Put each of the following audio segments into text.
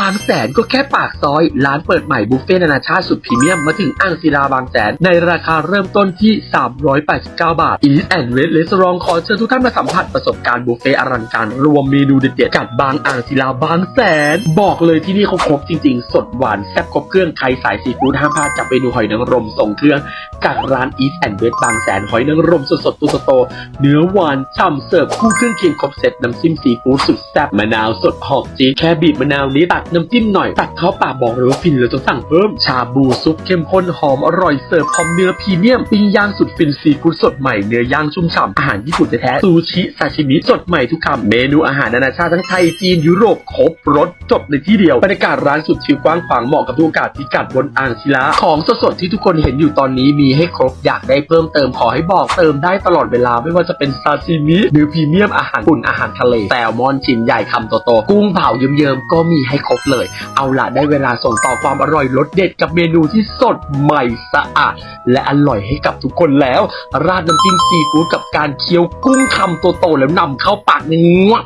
บางแสนก็แค่ปากซอย ร้านเปิดใหม่บุฟเฟ่ต์นานาชาติสุดพรีเมียมมาถึงอ่างศิลาบางแสน ในราคาเริ่มต้นที่ 389 บาท Eat and West Restaurant ขอเชิญทุกท่านมาสัมผัสประสบการณ์บุฟเฟ่ต์อลังการ รวมเมนูเด็ดๆกับบางอ่างศิลาบางแสน บอกเลยที่นี่เขาครบจริงๆ สดหวานแซ่บครบเครื่องใครสายซีฟู้ดห้ามพลาดจับเมนูหอยนางรมส่งเครื่องกับร้าน Eat and West บางแสนหอยนางรมสดๆตัวโตเนื้อหวานฉ่ำเสิร์ฟคู่เครื่องเคียงครบเซตน้ำจิ้มซีฟู้ดสุดแซ่บมะนาวสดหอมจี๊ดแค่บีบมะนาวนี้ตัดน้ำจิ้มหน่อย ตัดเข้าปากบอกเลยว่าฟินเลยต้องสั่งเพิ่ม ชาบูซุปเข้มข้นหอมอร่อยเสิร์ฟพร้อมเนื้อพรีเมียมปิ้งย่างสุดฟินซีฟู้ดสดใหม่เนื้อย่างชุ่มฉ่ำอาหารญี่ปุ่นแท้ซูชิซาชิมิสดใหม่ทุกคำเมนูอาหารนานาชาติทั้งไทยจีนยุโรปครบรสจบในที่เดียวบรรยากาศร้านสุดชิลกว้างขวางเหมาะกับทุกโอกาสพิกัดบนอ่างศิลาของสดๆที่ทุกคนเห็นอยู่ตอนนี้มีให้ครบอยากได้เพิ่มเติมขอให้บอกเติมได้ตลอดเวลาไม่ว่าจะเป็นซาชิมิหรือพรีเมียมอาหารปุ่นอาหารทะเลแซลมอนชิ้นใหญ่คำโตๆกุ้งเผาเยิ้มๆก็มีให้ครบเลย เอาล่ะได้เวลาส่งต่อความอร่อยรสเด็ดกับเมนูที่สดใหม่สะอาด และอร่อยให้กับทุกคนแล้ว ราดน้ำจิ้มซีฟู้ดกับการเคี้ยวกุ้งคำโตๆแล้วนำเข้าปากงวก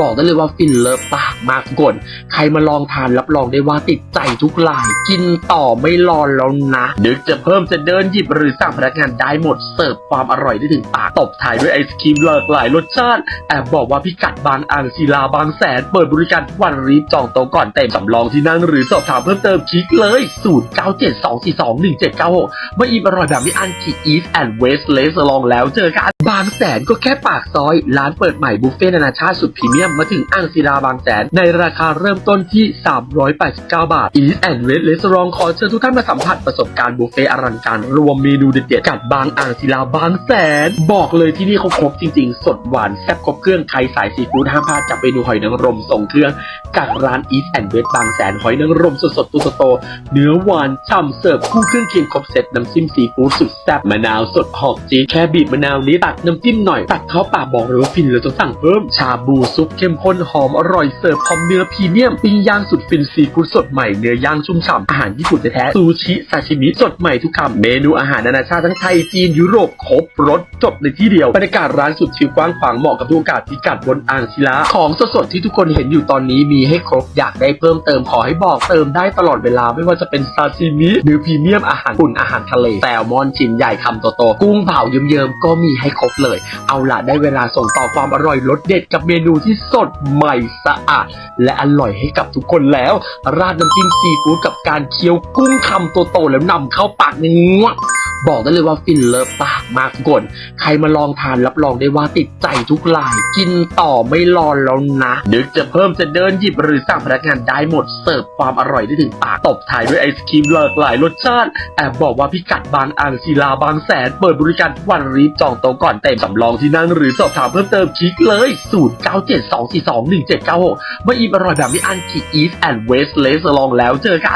บอกได้เลยว่าฟินเลิฟปากมากทุกคนใครมาลองทานรับรองได้ว่าติดใจทุกราย กินต่อไม่รอนแล้วนะนึกจะเพิ่มจะเดินหยิบหรือสั่งพนักงานได้หมดเสิร์ฟความอร่อยได้ถึงปากตบท้ายด้วยไอศครีมหลากหลายรสชาติแอบบอกว่าพิกัดบางอ่างศิลาบางแสนเปิดบริการวันรีบจองโต๊ะก่อนเต็มสำรองที่นั่งหรือสอบถามเพิ่มเติมคลิกเลย 0972421796มาอิ่มอร่อยแบบไม่อันที่ East and West l e s ลองแล้วเจอกันบางแสนก็แค่ปากซอย ร้านเปิดใหม่บุฟเฟ่ต์นานาชาติสุดพรีเมียมมาถึงอ่างศิลาบางแสน ในราคาเริ่มต้นที่ 389 บาท Eat and West Restaurant ขอเชิญทุกท่านมาสัมผัสประสบการณ์บุฟเฟ่ต์อลังการรวมเมนูเด็ดๆกับบางอ่างศิลาบางแสน บอกเลยที่นี่เขาครบจริงๆ สดหวานแซ่บครบเครื่องใครสายซีฟู้ดห้ามพลาดจับเมนูหอยนางรมส่งเครื่องกับร้าน Eat and West บางแสนหอยนางรมสดๆตัวโตเนื้อหวานฉ่ำเสิร์ฟคู่เครื่องเคียงครบเซตน้ำจิ้มซีฟู้ดสุดแซ่บมะนาวสดหอมจี๊ดแค่บีบมะนาวนี้ตัดน้ำจิ้มหน่อยตัดเข้าปากบอกเลยว่าฟินเลยต้องสั่งเพิ่มชาบูซุปเข้มข้นหอมอร่อยเสิร์ฟพร้อมเนื้อพรีเมียมปิ้งย่างสุดฟินซีฟู้ดสดใหม่เนื้อย่างชุ่มฉ่ำอาหารญี่ปุ่นแท้ๆซูชิซาชิมิสดใหม่ทุกคำเมนูอาหารนานาชาติทั้งไทยจีนยุโรปครบรสจบในที่เดียวบรรยากาศร้านสุดชิลกว้างขวางเหมาะกับทุกโอกาสพิกัดบนอ่างศิลาของสดๆที่ทุกคนเห็นอยู่ตอนนี้มีให้ครบอยากได้เพิ่มเติมขอให้บอกเติมได้ตลอดเวลาไม่ว่าจะเป็นซาชิมิหรือพรีเมียมอาหารปุ่นอาหารทะเลแซลมอนชิ้นใหญ่คำโตๆกุ้งเผาเยิ้มๆก็มีให้ครบเลย เอาล่ะได้เวลาส่งต่อความอร่อยรสเด็ดกับเมนูที่สดใหม่สะอาด และอร่อยให้กับทุกคนแล้ว ราดน้ำจิ้มซีฟู้ดกับการเคี้ยวกุ้งคำโตๆแล้วนำเข้าปากงวก บอกได้เลยว่าฟินเลิฟปากมากกนใครมาลองทานรับรองได้ว่าติดใจทุกราย กินต่อไม่รอนแล้วนะ นึกจะเพิ่มจะเดินหยิบหรือสั่งพนักงานได้หมดเสิร์ฟความอร่อยได้ถึงปากตบท้ายด้วยไอศครีมหลากหลายรสชาติแอบบอกว่าพิกัดบางอ่างศิลาบางแสน เปิดบริการวันรีบจองโต๊ะก่อนเต็มสำรองที่นั่งหรือสอบถามเพิ่มเติมคลิกเลย0972421796มาอิ่มอร่อยแบบไม่อั้นที่ East and West l e ลองแล้วเจอกัน